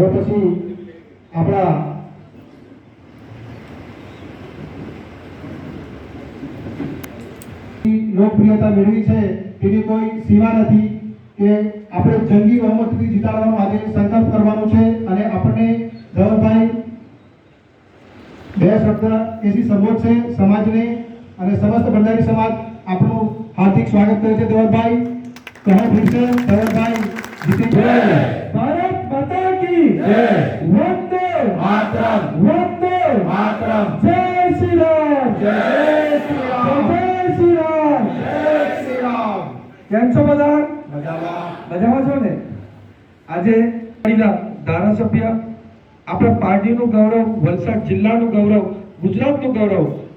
પછી આપણા લોકપ્રિયતા મેળવી છે તેની કોઈ સીમા નથી કે આપણે જંગી બહુમતીથી જીતાડવાનો આજે સંકલ્પ કરવાનો છે અને આપણને ધવલભાઈ બે શબ્દ એથી સંબોધશે સમાજને અને સમસ્ત ભંડારી સમાજ આપણું હાર્દિક સ્વાગત કરે છે ધવલભાઈ. કહો ભીડશે ધવલભાઈ જીતી ભારત જય. જય જય. જય જય ને પાર્ટીનું ગૌરવ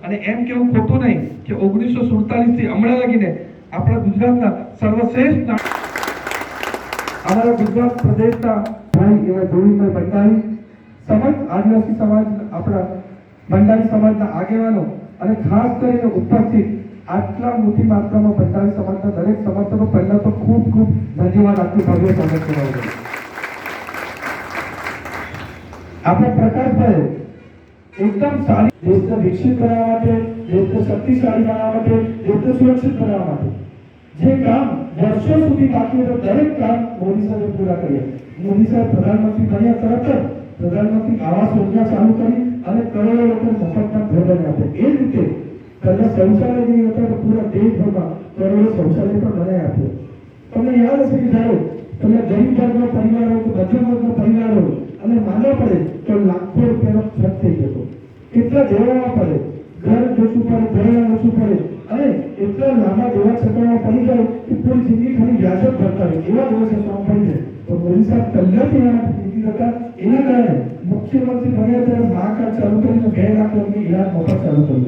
અને એમ કેવું ખોટું નહીં કે ઓગણીસો સુડતાલીસથી હમણાં લગીને આપણા ગુજરાતના સર્વશ્રેષ્ઠ અમારા ગુજરાત પ્રદેશના ભાઈ એવા જોડીભાઈ ભંડારી સમજ, આદિવાસી સમાજ, આપણા ભંડારી સમાજના આગેવાનો અને ખાસ કરીને ઉપસ્થિત આટલા મોટી માત્રામાં ભંડારી સમાજના દરેક સમર્થકો પહેલા તો ખૂબ ખૂબ ધન્યવાદ આટલું ભવ્ય સ્વાગત કરાવું આપણે પ્રકાશભાઈ એકદમ સારી દેશને વિકસિત બનાવવા માટે, દેશને શક્તિશાળી બનાવવા માટે, દેશને સુરક્ષિત બનાવવા માટે જે કામ વર્ષો સુધી બાકી હતું દરેક કામ મોદી સાહેબે પૂરા કર્યા. મોદી સાહેબ પ્રધાનમંત્રી બન્યા તરત જ પ્રધાનમંત્રી આવાસ યોજના ચાલુ કરી અને કરોડો લોકો મફતના ઘર બન્યા છે એ રીતે પહેલા શૌચાલય નહીં હતા તો પૂરા દેશભરમાં કરોડો શૌચાલય પણ બનાવ્યા છે તમને યાદ હશે કે જ્યારે તમે ગરીબ વર્ગનો પરિવાર હોય કે મધ્યમ વર્ગનો પરિવાર હોય અને માનવા પડે તો લાખો રૂપિયાનો ખર્ચ થઈ જતો. કેટલા જોડવા પડે? ઘર જોશું પડે, ઘરેણા ઓછું પડે. અને એટલા લાંબા જેવા છતાં પડી જાય કે પૂરી જિંદગી ખાલી વ્યાજ જ ભરતા હોય. એવા જેવા છતાં પડી જાય. સાહેબ, પહેલાથી એના નીતિ હતા. એના કારણે મુખ્યમંત્રી બન્યા ત્યારે મા કાર્ડ ચાલુ કરીને બે લાખ રૂપિયાની ઈલાજ મફત ચાલુ કર્યું.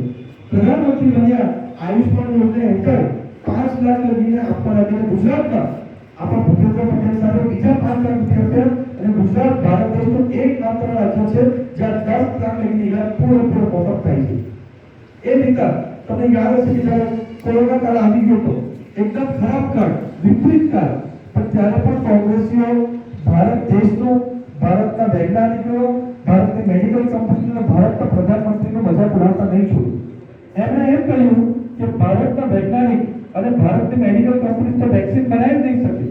પ્રધાનમંત્રી બન્યા, આયુષ્માન યોજના હેઠળ પાંચ લાખ લગીને આપવા લાગીને ગુજરાતમાં આપણા ભૂપેન્દ્ર પટેલ સાહેબે બીજા પાંચ લાખ રૂપિયા અને ગુજરાત, ભારત દેશનું એક માત્ર રાજ્ય છે, જ્યાં દસ લાખ લગીને ઈલાજ પૂરેપૂરો મફત થાય છે. એ રીતે તમને યાદ હશે કે જ્યારે કોરોના કાળ આવી ગયો હતો, એકદમ ખરાબ કાળ, વિપરીત કાળ, પણ ત્યારે પણ કોંગ્રેસીઓ ભારત દેશનું, ભારતના વૈજ્ઞાનિકો ભારતની મેડિકલ કંપનીઓ ભારતના પ્રધાનમંત્રીનો મજાક ઉડાવતા નહીં છોડ્યું. એમણે એમ કહ્યું કે ભારતના વૈજ્ઞાનિક અને ભારતની મેડિકલ કંપની તો વેક્સિન બનાવી નહીં શકે.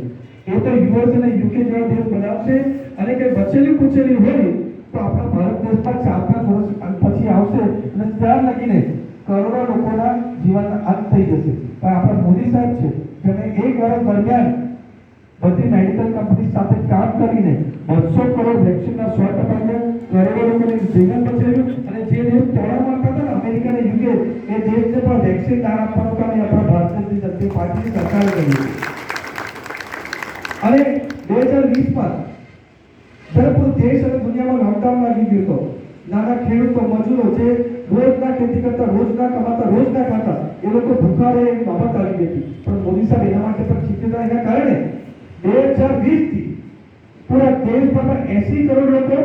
એ તો યુએસ અને યુકે જેવા દેશ બનાવશે અને કે બચેલી કુચેલી હોય તો આપણા ભારત દેશમાં ચાર પાંચ વર્ષ પછી આવશે અને ત્યાં લગીને કરોડો લોકોના જીવન અંત થઈ જશે. પણ આપણા મોદી સાહેબ છે જેને એક વર્ષ દરમિયાન બધી મેડિકલ કંપની સાથે કામ કરીને બસો કરોડ વેક્સિનના સો ટકા કરોડો જીવન બચાવ્યું અને જે દેશ તોડા માંગતા હતા અમેરિકા અને યુકે, એ દેશને પણ વેક્સિન ના આપવાનું કામ આપણા ભારતીય જનતા પાર્ટીની સરકારે કર્યું અને બે હજાર વીસમાં જ્યારે દેશ અને દુનિયામાં લોકડાઉન લાગી ગયો હતો નાના ખેડૂતો, મજૂરો જે રોજના ખેતી કરતા રોજના કમાતા રોજના ખાતા, એ લોકો ભૂખા રહે એવી બાબત આવી હતી. પણ મોદી સાહેબ એના માટે પણ ચિંતિત એના કારણે બે હજાર વીસથી પૂરા દેશભરમાં એસી કરોડ લોકો,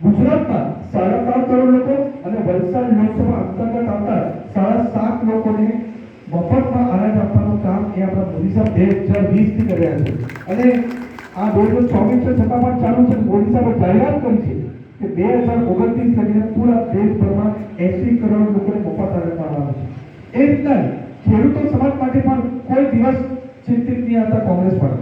ગુજરાતમાં સાડા ત્રણ કરોડ લોકો અને વલસાડ લોકસભા અંતર્ગત આવતા સાડા સાત લોકોને મફતમાં અનાજ આપવાનું કામ એ આપણા મોદી સાહેબ બે હજાર વીસથી કર્યા છે. અને આ બે હજાર ચોવીસ છતાં પણ ચાલુ છે. મોદી સાહેબે જાહેરાત કરી છે કે બે હજાર ઓગણત્રીસ લગીને પૂરા દેશભરમાં એસી કરોડ લોકોને મફત અનાજ આવે છે. એ રીતના ખેડૂતો સમાજ માટે પણ કોઈ દિવસ ચિંતિત નહીં હતા કોંગ્રેસ પણ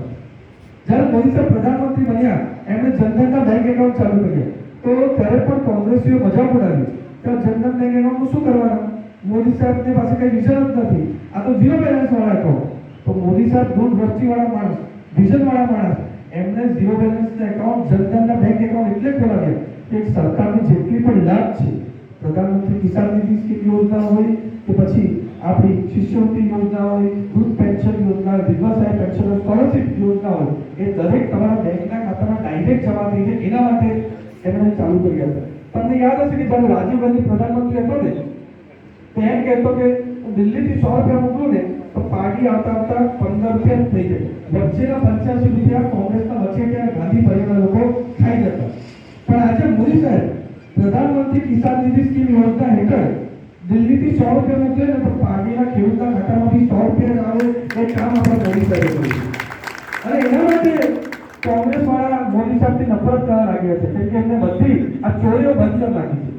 જ્યારે મોદી સાહેબ પ્રધાનમંત્રી બન્યા, એમણે જનધનના બેંક એકાઉન્ટ ચાલુ કર્યા. તો ત્યારે પણ કોંગ્રેસીઓ મજાક ઉડાવી. કે જનધન બેંક એકાઉન્ટ શું કરવાના? મોદી સાહેબની પાસે કઈ વિઝન જ નથી. આ તો ઝીરો બેલેન્સ વાળા એકાઉન્ટ તો મોદી સાહેબ દૂર દ્રષ્ટિ વાળા માણસ વિઝન વાળા માણસ. એમને ઝીરો બેલેન્સ એકાઉન્ટ જનધનના બેંક એકાઉન્ટ એટલે ખોલાવ્યા કે સરકારની જેટલી પણ લાભ છે, પ્રધાનમંત્રી કિસાન નિધિ સ્કીમ યોજના હોય કે પછી આપણી શિષ્યવૃત્તિ યોજના હોય વૃદ્ધ પેન્શન યોજના વિધવા પેન્શન સ્કોલરશિપ યોજના હોય, એ દરેક તમારા બેંકના ખાતામાં ડાયરેક્ટ જમા થઈ જાય. એના માટે એમણે ચાલુ કર્યા હતા. તમને યાદ હશે કે જ્યારે રાજીવ ગાંધી પ્રધાનમંત્રી હતો ને, તો એમ કહેતો કે દિલ્હીથી સો રૂપિયા મોકલું ને, તો પાર્ટી આવતા આવતા પંદર રૂપિયા થઈ જાય. વચ્ચેના પંચ્યાસી રૂપિયા કોંગ્રેસના વચ્ચે ત્યાં ગાંધી પરિવારના લોકો ખાઈ જતા. પણ આજે મોદી સાહેબ, પ્રધાનમંત્રી કિસાન નિધિ સ્કીમ યોજના હેઠળ દિલ્હીથી સો રૂપિયા મોકલે ને તો પાર્ટીના ખેડૂતના ખાતામાંથી સો રૂપિયા આવે, એ કામ આપણે મોદી સાહેબે કર્યું અને એના માટે કોંગ્રેસ વાળા મોદી સાહેબથી નફરત કરવા લાગ્યા છે, કેમ કે એમને બધી આ ચોરીઓ બંધ કરી નાખી છે.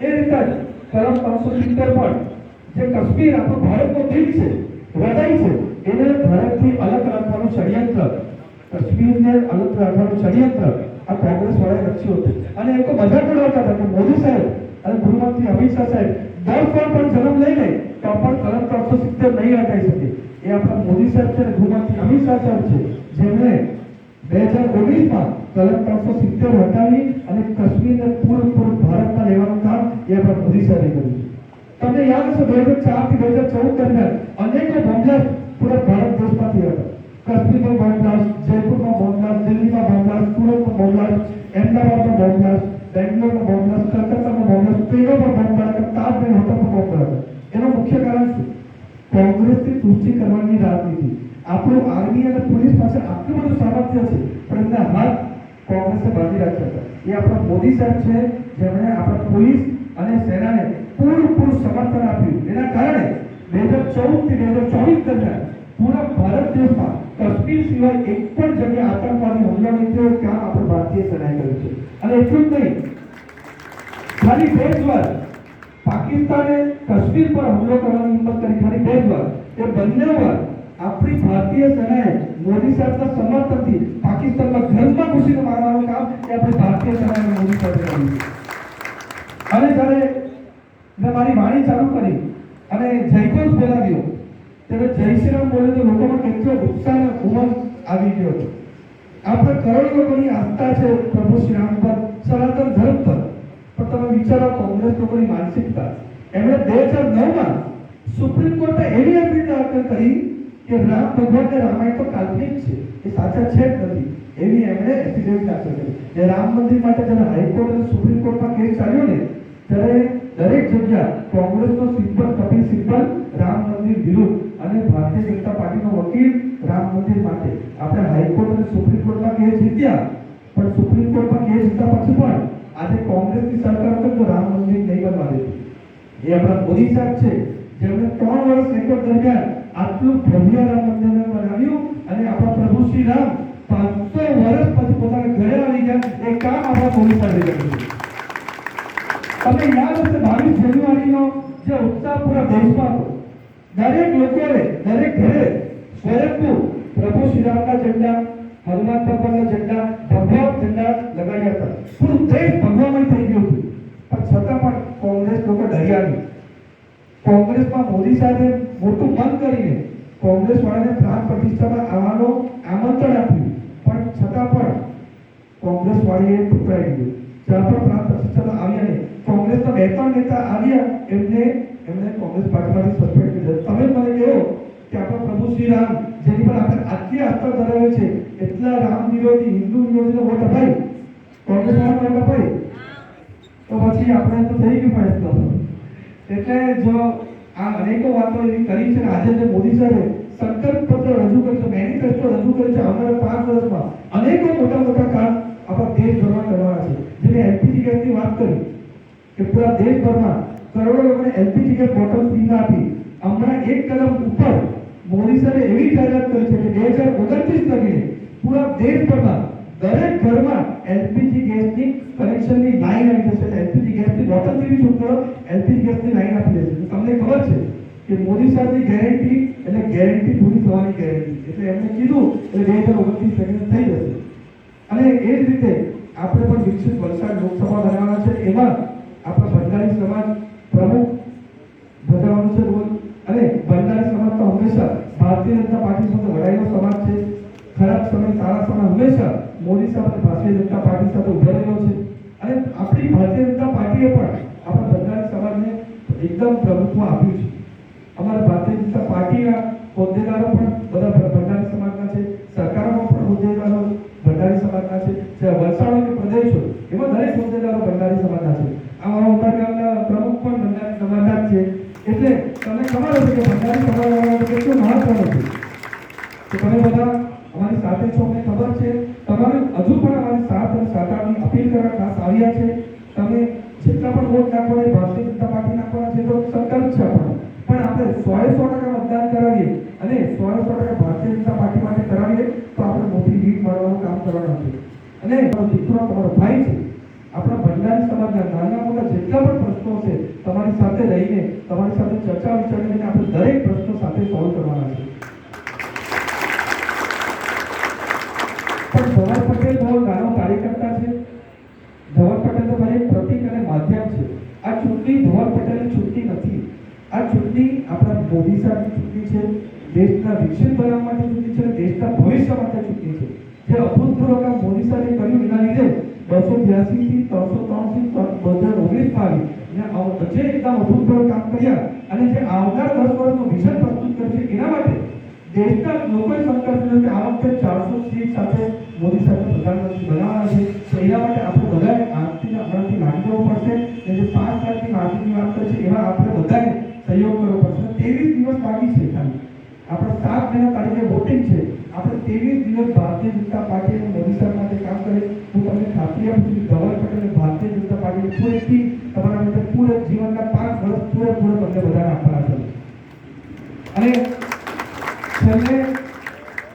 એ રીતે જ કલમ ત્રણસો સિત્તેર પણ જે કાશ્મીર આપણો ભારતનો દિલ છે હૃદય છે, એને ભારતથી અલગ રાખવાનું ષડયંત્ર, કાશ્મીરને અલગ રાખવાનું ષડયંત્ર આ કોંગ્રેસ વાળાએ રચ્યું હતું. અને એ તો મજાક ઉડાવતા હતા કે મોદી સાહેબ અને ગૃહમંત્રી અમિત શાહ સાહેબ દસ પર પણ જન્મ લઈ લે તો પણ કલમ ત્રણસો સિત્તેર નહીં હટાઈ શકે. એ આપણા મોદી સાહેબ ગૃહમંત્રી અમિત શાહ સાહેબ છે. જેમણે બે હજાર ઓગણીસમાં કલમ ત્રણસો સિત્તેર હટાવી અને કાશ્મીરને પૂરેપૂરું ભારતમાં લેવાનું કામ એ આપણા મોદી સાહેબે કર્યું તમને યાદ હશે બે હજાર ચારથી બે હજાર ચૌદ દરમિયાન અનેકો બોમ્બલાસ્ટ પૂરા ભારત દેશમાંથી હતા. કાશ્મીરમાં બોમ્બલાસ્ટ જયપુરમાં બોમ્બલાસ્ટ દિલ્હીમાં બોમ્બલાસ્ટ સુરતમાં બોમ્બલાસ્ટ અમદાવાદમાં બોમ્બલાસ્ટ બેંગ્લોરમાં બોમ્બલાસ્ટ કલકત્તામાં બોમ્બલાસ્ટ સ્પેનમાં બોમ્બલાસ્ટ તાજમહેલ હોટલમાં બોમ્બલાસ્ટ એનું મુખ્ય કારણ શું? કોંગ્રેસની તુષ્ટિ કરવાની રાજનીતિ આપણું આર્મી અને પોલીસ પાસે આટલું બધું સામર્થ્ય છે, પણ એમના હાથ કોંગ્રેસે બાંધી રાખ્યા હતા. એ આપણા મોદી સાહેબ છે, જેમણે આપણા પોલીસ અને સેનાને પૂરેપૂરું સમર્થન આપ્યું. એના કારણે બે હજાર ચૌદથી બે હજાર ચોવીસ દરમિયાન પૂરા ભારત દેશમાં કાશ્મીર સિવાય એક પણ જગ્યાએ આતંકવાદી હુમલો નહીં થયો કામ આપણે ભારતીય સેનાએ કર્યું છે. અને એટલું જ નહીં, ખાલી બે જ વાર પાકિસ્તાને કાશ્મીર પર હુમલો કરવાની હિંમત કરી. ખાલી બે જ વાર એ બંને વાર આપણી ભારતીય સેનાએ મોદી સાહેબના સમર્થનથી પાકિસ્તાનમાં ઘરમાં ઘૂસીને મારવાનું કામ એ આપણી ભારતીય સેનાએ મોદી સાહેબે કર્યું છે. અને જ્યારે મેં મારી વાણી ચાલુ કરી અને જયઘોષ બોલાવ્યો ત્યારે જય શ્રી રામ બોલે તો લોકોમાં કેટલો ઉત્સાહ ઉમંગ આવી ગયો હતો. આપણે કરોડો લોકોની આસ્થા છે પ્રભુ શ્રી રામ પર, સનાતન ધર્મ પર. પણ તમે વિચારો કોંગ્રેસ લોકોની માનસિકતા એમણે બે હજાર નવમાં સુપ્રીમ કોર્ટે એવી અપીલ દાખલ કરી કે રામ ભગવાન ને રામાયણ તો કાલ્પનિક છે, એ સાચા છે જ નથી. એવી એમણે એફિડેવિટ દાખલ કરી. એ રામ મંદિર માટે જ્યારે હાઈકોર્ટ અને સુપ્રીમ કોર્ટમાં કેસ ચાલ્યો ને, ત્યારે દરેક જગ્યા કોંગ્રેસનો સિમ્પલ કપિલ સિમ્પલ રામ મંદિર વિરુદ્ધ અને ભારતીય જનતા પાર્ટીનો વકીલ રામ મંદિર માટે. આપણે હાઈકોર્ટ અને સુપ્રીમ કોર્ટમાં કેસ જીત્યા. પણ સુપ્રીમ કોર્ટમાં કેસ જીત્યા પછી પણ આજે કોંગ્રેસની સરકાર હતો તો રામ મંદિર નહીં બનવા દેતી. એ આપણા મોદી સાહેબ છે. જેમણે ત્રણ વર્ષ રેકોર્ડ દરમિયાન આટલું ભવ્ય રામ મંદિર બનાવ્યું અને આપણા પ્રભુ શ્રી રામ પાંચસો વર્ષ પછી પોતાના ઘરે આવી ગયા. એ કામ આપણા મોદી સાહેબે કર્યું તમને યાદ હશે બાવીસ જાન્યુઆરીનો જે ઉત્સાહ પૂરા દેશમાં હતો. દરેક લોકોને, દરેક ઘરે સ્વયંભૂ પ્રભુ શ્રીરામના ઝંડા, હનુમાન ભગવાનના ઝંડા, ભગવાન ઝંડા લગાડ્યા હતા. પૂરું દેશ ભગવામય થઈ ગયું હતું. પણ છતાં પણ કોંગ્રેસ લોકો ડર્યા નહીં. કોંગ્રેસમાં મોદી સાહેબે મોટું મન કરીને કોંગ્રેસ વાળાને પ્રાણ પ્રતિષ્ઠામાં આવવાનું આમંત્રણ આપ્યું. પણ છતાં પણ કોંગ્રેસ વાળીએ ઠુકરાઈ ગયું. જ્યાં પણ પ્રાણ પ્રતિષ્ઠામાં આવ્યા નહીં, કોંગ્રેસના બે ત્રણ નેતા આવ્યા, એમને એમને કોંગ્રેસ પાર્ટીમાંથી સસ્પેન્ડ કરી તમે મને કહો કે આપણા પ્રભુ શ્રી રામ જેની પર આપણે આટલી આસ્થા ધરાવે છે એટલા રામ વિરોધી, હિન્દુ વિરોધીનો વોટ અપાય? કોંગ્રેસ વોટ અપાય? તો પછી આપણે તો થઈ ગયું ફેસલો એટલે જો આ અનેકો વાતો એવી કરી છે આજે જે મોદી સાહેબે સંકલ્પ પત્ર રજૂ કર્યું છે, મેનિફેસ્ટો રજૂ કર્યું છે, આવનારા પાંચ વર્ષમાં, અનેકો મોટા મોટા કામ આપણા દેશભરમાં કરવાના છે. જેને એલપીજી ગેસની વાત કરી, કે પૂરા દેશભરમાં કરોડો લોકોને એલપીજી ગેસ બોટલ ફ્રીમાં આપી. હમણાં એક કદમ ઉપર મોદી સાહેબે એવી જાહેરાત કરી છે કે બે હજાર ઓગણત્રીસ લગીને પૂરા દેશભરમાં દરેક ઘરમાં એલપીજી ગેસની કનેક્શનની લાઈન આવી જશે. એલપીજી ગેસની બોટલ જેવી છૂટો એલપીજી ગેસની લાઈન આપી દેશે. તમને ખબર છે કે મોદી સાહેબની ગેરંટી એટલે ગેરંટી પૂરી થવાની ગેરંટી એટલે એમણે કીધું એટલે બે હજાર ઓગણત્રીસ લગીને થઈ જશે. અને એ જ રીતે આપણે પણ વિકસિત વલસાડ લોકસભા બનાવવાના છે. એમાં આપણા બંધારી સમાજ પ્રમુખ છે રોલ અને બંધારી સમાજ તો હંમેશા ભારતીય જનતા પાર્ટી સાથે વડાયેલો સમાજ છે. ખરાબ સમય, સારા સમય હંમેશા મોદી સાહેબ ભારતીય જનતા પાર્ટી સાથે ઊભા રહ્યો છે. અને આપણી ભારતીય જનતા પાર્ટીએ પણ આપણા બંધારી સમાજને એકદમ પ્રભુત્વ આપ્યું છે. અમારા ભારતીય જનતા પાર્ટીના હોદ્દેદારો પણ બધા ભંડારી સમાજના છે. સરકારોમાં પણ હોદ્દેદારો ભંડારી સમાજના છે. જે વલસાડ પ્રદેશ, એમાં દરેક હોદ્દેદારો ભંડારી સમાજના છે. કરવાના છે. પણ ધવલ પટેલ બહુ નાનો કાર્યકર્તા છે. ધવલ પટેલ તો મારે પ્રતિક અને માધ્યમ છે. આ ચૂંટણી ધવલ પટેલની ચૂંટણી નથી. આ ચૂંટણી આપણા મોદી સાહેબની ચૂંટણી છે. દેશના વિકસિત બનાવવા માટે ચૂંટણી છે દેશના ભવિષ્ય માટે ચૂંટણી છે. જે અભૂતપૂર્વ કામ મોદી સાહેબે કર્યું એના લીધે બસો બ્યાસી થી ત્રણસો ત્રણથી બે હજાર ઓગણીસ આવી જે એકદમ અભૂતપૂર્વ કામ કર્યા અને જે આવનાર દસ વર્ષનું વિઝન દેશના સંકલ્પ લીધો કે આ વખતે ચારસો સીટ સાથે મોદી સાહેબ પ્રધાનમંત્રી બનાવવાના છે. તો એના માટે આપણે બધાએ આજથી હમણાંથી લાગી જવું પડશે. અને જે પાંચ તારીખની માર્કેટની વાત કરે છે એવા આપણે બધાએ સહયોગ કરવો પડશે. ત્રેવીસ દિવસ બાકી છે ખાલી. આપણે સાત મહિના તારીખે વોટિંગ છે. આપણે ત્રેવીસ દિવસ ભારતીય જનતા પાર્ટી અને મોદી સાહેબ માટે કામ કરે. હું તમને ખાતરી આપું છું ધવલ પટેલ ભારતીય જનતા પાર્ટી પૂરેથી તમારા માટે પૂરે જીવનના પાંચ વર્ષ પૂરેપૂરા તમને બધાને આપવાના છે. અને ছেলে